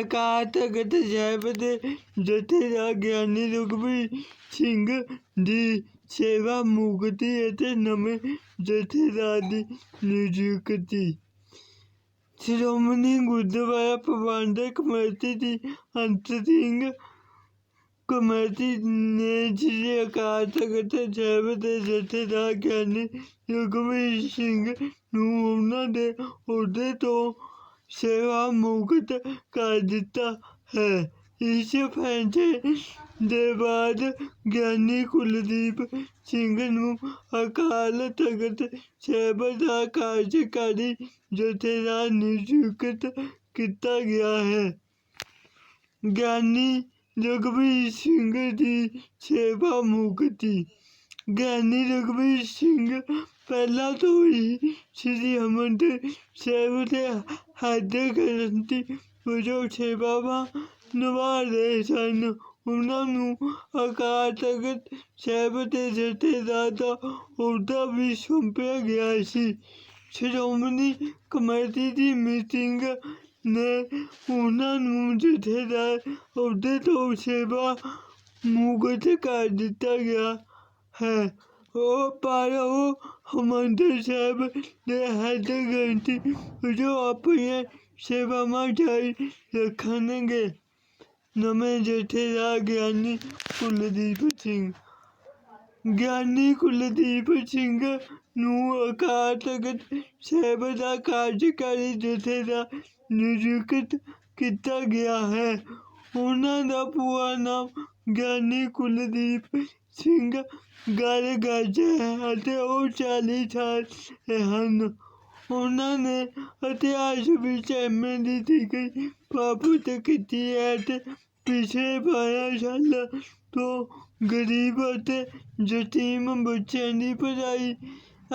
ਅਕਾਲ ਤਖਤ ਸਾਹਿਬ ਦੇ ਜਥੇਦਾਰ ਗਿਆਨੀ ਰਘਬੀਰ ਸਿੰਘ ਦੀ ਸੇਵਾ ਮੁਕਤੀ ਅਤੇ ਨਵੇਂ ਜਥੇਦਾਰ ਦੀ ਨਿਯੁਕਤੀ। ਸ਼੍ਰੋਮਣੀ ਗੁਰਦੁਆਰਾ ਪ੍ਰਬੰਧਕ ਕਮੇਟੀ ਦੀ ਅੰਤ ਸਿੰਘ ਕਮੇਟੀ ਨੇ ਸ੍ਰੀ ਅਕਾਲ ਤਖਤ ਸਾਹਿਬ ਦੇ ਜਥੇਦਾਰ ਗਿਆਨੀ ਰਘਬੀਰ ਸਿੰਘ ਨੂੰ ਉਹਨਾਂ ਦੇ ਅਹੁਦੇ ਤੋਂ ਸੇਵਾ ਮੁਕਤ ਕਰ ਦਿੱਤਾ ਹੈ ਇਸ ਫੈਸਲੇ ਦੇ ਬਾਅਦ ਗਿਆਨੀ ਕੁਲਦੀਪ ਸਿੰਘ ਨੂੰ ਅਕਾਲ ਤਖਤ ਸਾਹਿਬ ਦਾ ਕਾਰਜਕਾਰੀ ਜਥੇਦਾਰ ਨਿਯੁਕਤ ਕੀਤਾ ਗਿਆ ਹੈ ਗਿਆਨੀ ਰਘਬੀਰ ਸਿੰਘ ਦੀ ਸੇਵਾ ਮੁਕਤੀ ਗਿਆਨੀ ਰਘਬੀਰ ਸਿੰਘ ਪਹਿਲਾਂ ਤੋਂ ਹੀ ਸ੍ਰੀ ਹਰਿਮੰਦਰ ਸਾਹਿਬ ਦੇ ਹੱਦ ਗ੍ਰੰਥੀ ਵਜੋਂ ਸੇਵਾਵਾਂ ਨਿਭਾ ਰਹੇ ਸਨ। ਉਹਨਾਂ ਨੂੰ ਅਕਾਲ ਤਖਤ ਸਾਹਿਬ ਦੇ ਜਥੇਦਾਰ ਦਾ ਅਹੁਦਾ ਵੀ ਸੌਂਪਿਆ ਗਿਆ ਸੀ। ਸ਼੍ਰੋਮਣੀ ਕਮੇਟੀ ਦੀ ਮੀਟਿੰਗ ਨੇ ਉਹਨਾਂ ਨੂੰ ਜਥੇਦਾਰ ਅਹੁਦੇ ਤੋਂ ਸੇਵਾ ਮੁਕਤ ਕਰ ਦਿੱਤਾ ਗਿਆ। ਹੈ। ਉਹ ਪਰ ਉਹ ਹਰਿਮੰਦਰ ਸਾਹਿਬ ਦੇ ਹੈੱਡ ਗ੍ਰੰਥੀ ਜੋ ਆਪਣੀਆਂ ਸੇਵਾਵਾਂ ਜਾਰੀ ਰੱਖਣਗੇ। ਨਵੇਂ ਜਥੇਦਾਰ ਗਿਆਨੀ ਕੁਲਦੀਪ ਸਿੰਘ। ਗਿਆਨੀ ਕੁਲਦੀਪ ਸਿੰਘ ਨੂੰ ਅਕਾਲ ਤਖਤ ਸਾਹਿਬ ਦਾ ਕਾਰਜਕਾਰੀ ਜਥੇਦਾਰ ਨਿਯੁਕਤ ਕੀਤਾ ਗਿਆ ਹੈ। ਉਹਨਾਂ ਦਾ ਪੂਰਾ ਨਾਮ ਗਿਆਨੀ ਕੁਲਦੀਪ ਸਿੰਘ ਗੱਲ ਗੱਜ ਹੈ ਅਤੇ ਉਹ ਚਾਲੀ ਸਾਲ ਦੇ ਹਨ। ਉਹਨਾਂ ਨੇ ਇਤਿਹਾਸ ਵਿੱਚ ਐਮਏ ਦੀ ਡਿਗਰੀ ਪ੍ਰਾਪਤ ਕੀਤੀ ਹੈ ਅਤੇ ਪਿਛਲੇ ਬਾਰਾਂ ਸਾਲਾਂ ਤੋਂ ਗਰੀਬ ਅਤੇ ਯਤੀਮ ਬੱਚਿਆਂ ਦੀ ਪੜ੍ਹਾਈ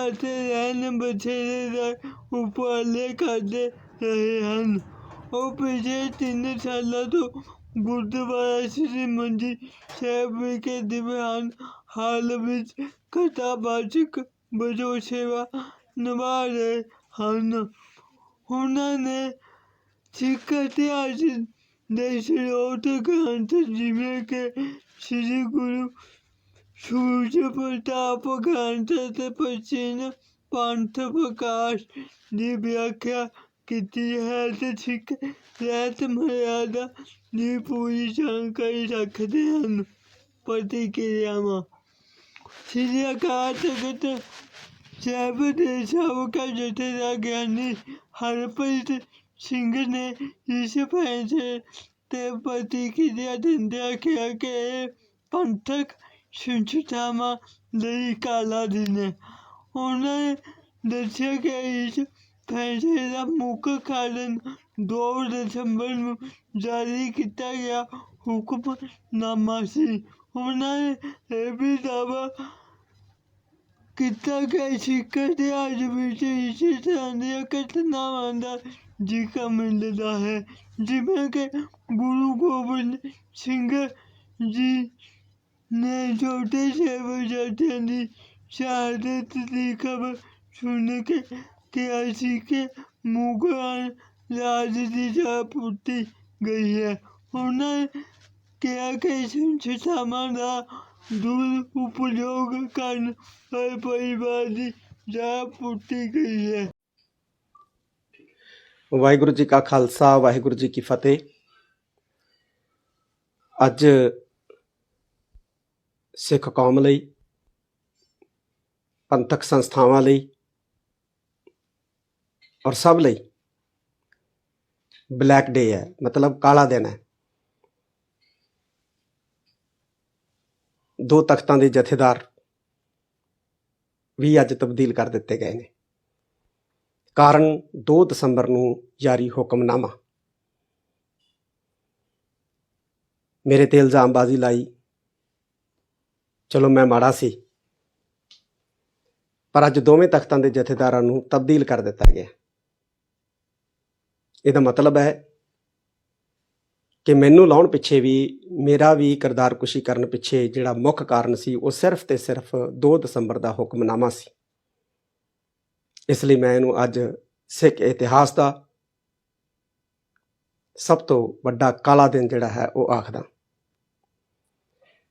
ਅਤੇ ਰਹਿਣ ਬਸੇਰੇ ਦਾ ਉਪਰਾਲੇ ਕਰਦੇ ਰਹੇ ਹਨ। ਉਹ ਪਿਛਲੇ ਤਿੰਨ ਸਾਲਾਂ ਤੋਂ ਗੁਰਦੁਆਰਾ ਸ੍ਰੀ ਮੰਜੀ ਸਾਹਿਬ ਵਿਖੇ ਦਿਵਾਨ ਹਾਲ ਵਿੱਚ ਕਥਾਵਾਚਕ ਵਜੋਂ ਸੇਵਾ ਨਿਭਾ ਰਹੇ ਹਨ। ਉਹਨਾਂ ਨੇ ਸਿੱਖ ਇਤਿਹਾਸ ਦੇ ਸਰੋਤ ਗ੍ਰੰਥ ਜਿਵੇਂ ਕਿ ਸ੍ਰੀ ਗੁਰੂ ਸੂਰਜ ਪ੍ਰਤਾਪ ਗ੍ਰੰਥ ਅਤੇ ਪ੍ਰਾਚੀਨ ਪੰਥ ਪ੍ਰਕਾਸ਼ ਦੀ ਵਿਆਖਿਆ ਕੀਤੀ ਹੈ ਅਤੇ ਸਿੱਖ ਰਹਿਤ ਮਰਿਆਦਾ ਦੀ ਪੂਰੀ ਜਾਣਕਾਰੀ ਰੱਖਦੇ ਹਨ। ਪ੍ਰਤੀਕਿਰਿਆਵਾਂ ਸ੍ਰੀ ਅਕਾਲ ਤਖਤ ਸਾਹਿਬ ਦੇ ਸਾਬਕਾ ਜਥੇਦਾਰ ਗਿਆਨੀ ਹਰਪ੍ਰੀਤ ਸਿੰਘ ਨੇ ਇਸ ਫੈਸਲੇ ਤੇ ਪ੍ਰਤੀਕਿਰਿਆ ਦਿੰਦਿਆਂ ਕਿਹਾ ਕਿ ਇਹ ਪੰਥਕ ਸੰਸਥਾਵਾਂ ਲਈ ਕਾਲਾ ਦਿਨ ਹੈ। ਉਹਨਾਂ ਨੇ ਦੱਸਿਆ ਕਿ ਇਸ ਫੈਸਲੇ ਦਾ ਮੁੱਖ ਕਾਰਨ ਦੋ ਦਸੰਬਰ ਨੂੰ ਜਾਰੀ ਕੀਤਾ ਗਿਆ ਹੁਕਮਨਾਮਾ ਸੀ। ਉਹਨਾਂ ਨੇ ਇਹ ਵੀ ਦਾਅਵਾ ਕੀਤਾ ਕਿ ਸਿੱਖ ਇਤਿਹਾਸ ਵਿੱਚ ਇਸੇ ਤਰ੍ਹਾਂ ਦੀਆਂ ਘਟਨਾਵਾਂ ਦਾ ਜ਼ਿਕਰ ਮਿਲਦਾ ਹੈ, ਜਿਵੇਂ ਕਿ ਗੁਰੂ ਗੋਬਿੰਦ ਸਿੰਘ ਜੀ ਨੇ ਛੋਟੇ ਸਾਹਿਬਜ਼ਾਦਿਆਂ ਦੀ ਸ਼ਹਾਦਤ ਦੀ ਖਬਰ ਸੁਣ ਕੇ ਕਿਹਾ ਸੀ ਕਿ ਮੁਗਲਾਂ ਰਾਜ ਦੀ ਪੁੱਟੀ ਗਈ ਹੈ। ਉਹਨਾਂ ਕਿਹਾ ਕਿ ਸੰਸਥਾਵਾਂ ਦਾ ਦੁਰ ਕਰਨ ਵਾਲੇ ਪਰਿਵਾਰ ਦੀ ਜੜ ਪੁੱਟੀ ਗਈ ਹੈ। ਵਾਹਿਗੁਰੂ ਜੀ ਕਾ ਖਾਲਸਾ, ਵਾਹਿਗੁਰੂ ਜੀ ਕੀ ਫਤਿਹ। ਅੱਜ ਸਿੱਖ ਕੌਮ ਲਈ, ਪੰਥਕ ਸੰਸਥਾਵਾਂ ਲਈ ਔਰ ਸਭ ਲਈ ਬਲੈਕ ਡੇ ਹੈ ਮਤਲਬ ਕਾਲਾ ਦਿਨ ਹੈ ਦੋ ਤਖਤਾਂ ਦੇ ਜਥੇਦਾਰ ਵੀ ਅੱਜ ਤਬਦੀਲ ਕਰ ਦਿੱਤੇ ਗਏ ਨੇ ਕਾਰਨ 2 ਦਸੰਬਰ ਨੂੰ ਜਾਰੀ ਹੁਕਮਨਾਮਾ ਮੇਰੇ ਤੇ ਇਲਜ਼ਾਮਬਾਜ਼ੀ ਲਾਈ ਚਲੋ ਮੈਂ ਮਾੜਾ ਸੀ ਪਰ ਅੱਜ ਦੋਵੇਂ ਤਖਤਾਂ ਦੇ ਜਥੇਦਾਰਾਂ ਨੂੰ ਤਬਦੀਲ ਕਰ ਦਿੱਤਾ ਗਿਆ ਇਹਦਾ ਮਤਲਬ ਹੈ ਕਿ ਮੈਨੂੰ ਲਾਉਣ ਪਿੱਛੇ ਵੀ, ਮੇਰਾ ਵੀ ਕਿਰਦਾਰ ਕੁਸ਼ੀ ਕਰਨ ਪਿੱਛੇ ਜਿਹੜਾ ਮੁੱਖ ਕਾਰਨ ਸੀ, ਉਹ ਸਿਰਫ ਤੇ ਸਿਰਫ 2 ਦਸੰਬਰ ਦਾ ਹੁਕਮਨਾਮਾ ਸੀ। ਇਸ ਲਈ ਮੈਂ ਇਹਨੂੰ ਅੱਜ ਸਿੱਖ ਇਤਿਹਾਸ ਦਾ ਸਭ ਤੋਂ ਵੱਡਾ ਕਾਲਾ ਦਿਨ ਜਿਹੜਾ ਹੈ, ਉਹ ਆਖਦਾ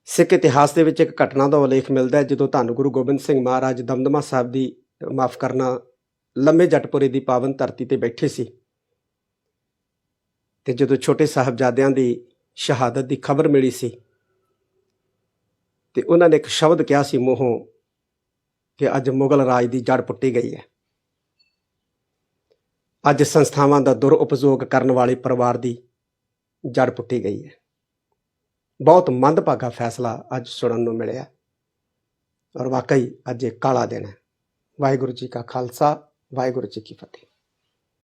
ਸਿੱਖ ਇਤਿਹਾਸ ਦੇ ਵਿੱਚ ਇੱਕ ਘਟਨਾ ਦਾ ਉਲੇਖ ਮਿਲਦਾ ਹੈ, ਜਦੋਂ ਧੰਨ ਗੁਰੂ ਗੋਬਿੰਦ ਸਿੰਘ ਮਹਾਰਾਜ ਦਮਦਮਾ ਸਾਹਿਬ ਦੀ ਮਾਫ ਕਰਨਾ ਲੰਮੇ ਜਟਪੁਰੇ ਦੀ ਪਾਵਨ ਧਰਤੀ ਤੇ ਬੈਠੇ ਸੀ। ਤੇ ਜਦੋਂ ਛੋਟੇ ਸਾਹਿਬਜ਼ਾਦਿਆਂ ਦੀ ਸ਼ਹਾਦਤ ਦੀ ਖਬਰ ਮਿਲੀ ਸੀ ਤੇ ਉਹਨਾਂ ਨੇ ਇੱਕ ਸ਼ਬਦ ਕਿਹਾ ਸੀ ਮੂੰਹੋਂ ਕਿ ਅੱਜ ਮੁਗਲ ਰਾਜ ਦੀ ਜੜ ਪੁੱਟੀ ਗਈ ਹੈ। ਅੱਜ ਸੰਸਥਾਵਾਂ ਦਾ ਦੁਰਉਪਯੋਗ ਕਰਨ ਵਾਲੇ ਪਰਿਵਾਰ ਦੀ ਜੜ ਪੁੱਟੀ ਗਈ ਹੈ। ਬਹੁਤ ਮੰਦਭਾਗਾ ਫੈਸਲਾ ਅੱਜ ਸੁਣਨ ਨੂੰ ਮਿਲਿਆ ਔਰ ਵਾਕਈ ਅੱਜ ਇਹ ਕਾਲਾ ਦਿਨ ਹੈ। ਵਾਹਿਗੁਰੂ ਜੀ ਕਾ ਖਾਲਸਾ, ਵਾਹਿਗੁਰੂ ਜੀ ਕੀ ਫਤਿਹ।